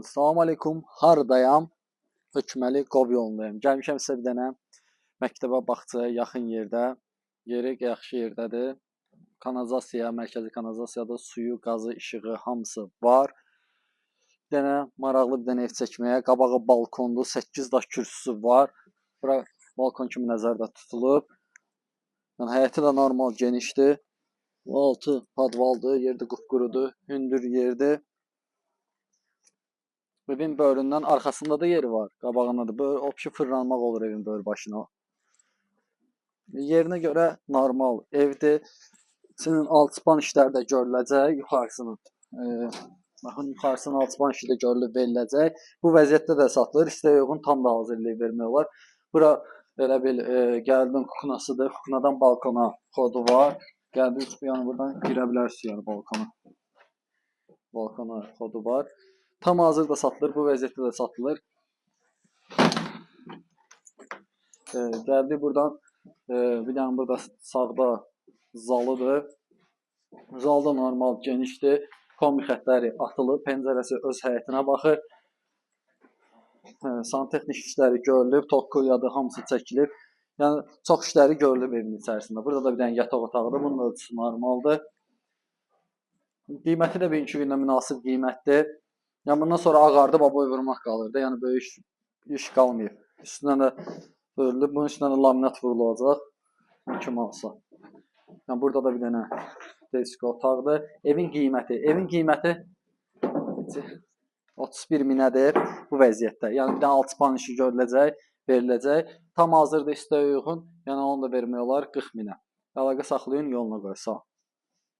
Salam aleykum, hardayam? Hökməli Qov yolundayım. Gəlmişəm sizə bir dənə məktəbə, bağçaya yaxın yerdə. Yeri yaxşı yerdədir. Kanalizasiya, mərkəzi kanalizasiyada suyu, qazı, işığı hamısı var. Bir dənə maraqlı bir dənə ev çəkməyə. Qabağı balkondur, 8 daş kürsüsü var. Bura balkon kimi nəzərdə tutulub. Yəni həyəti də normal genişdir. Bu altı podvaldır, yerdə qupqurudur, hündür yerdir. Evin böyründən arxasında da yeri var, qabağında da. Böyür, opşi fırlanmaq olur evin böyür başına. Yerinə görə normal evdir. İçinin alçıpan işləri də görüləcək, yuxarısının. E, baxın, yuxarısının alçıpan işi də görülüb veriləcək. Bu vəziyyətdə də satılır. İstəyə uyğun tam da hazırlayıb vermək olar. Bura belə bil e, gəldin kuknasıdır. Kuknadan balkona xodu var. Gəldiniz bu yəni buradan girə bilərsiniz yəni balkona. Balkona xodu var. Tam hazırda satılır. Bu vəziyyətdə də satılır. E, gəldi buradan e, bir dənə burada sağda zalıdır. Zal da normal genişdir. Kombi xətləri atılıb, pəncərəsi öz həyətinə baxır. Hə, santexnik işləri görülüb, tokkuyadı hamısı çəkilib. Yəni çox işləri görülüb evin içərisində. Burada da bir dənə yataq otağıdır. Bunun ölçüsü normaldır. Qiyməti də bugünkü gündə münasib qiymətdir. Yəni bundan sonra ağardıb aboy vurmaq qalır da. Yəni böyük iş, iş qalmayıb. Üstündən də bölünüb, bunun üstündən də laminat vurulacaq. Kim alsa. Yəni burada da bir dənə disk otaqdır. Evin qiyməti, evin qiyməti neçə? 31 minədir bu vəziyyətdə. Yəni bir dənə alçıpan işi görüləcək, veriləcək. Tam hazırda istəyə uyğun, yəni onu da vermək olar 40 minə. Əlaqə saxlayın, yoluna qoy. Sağ ol.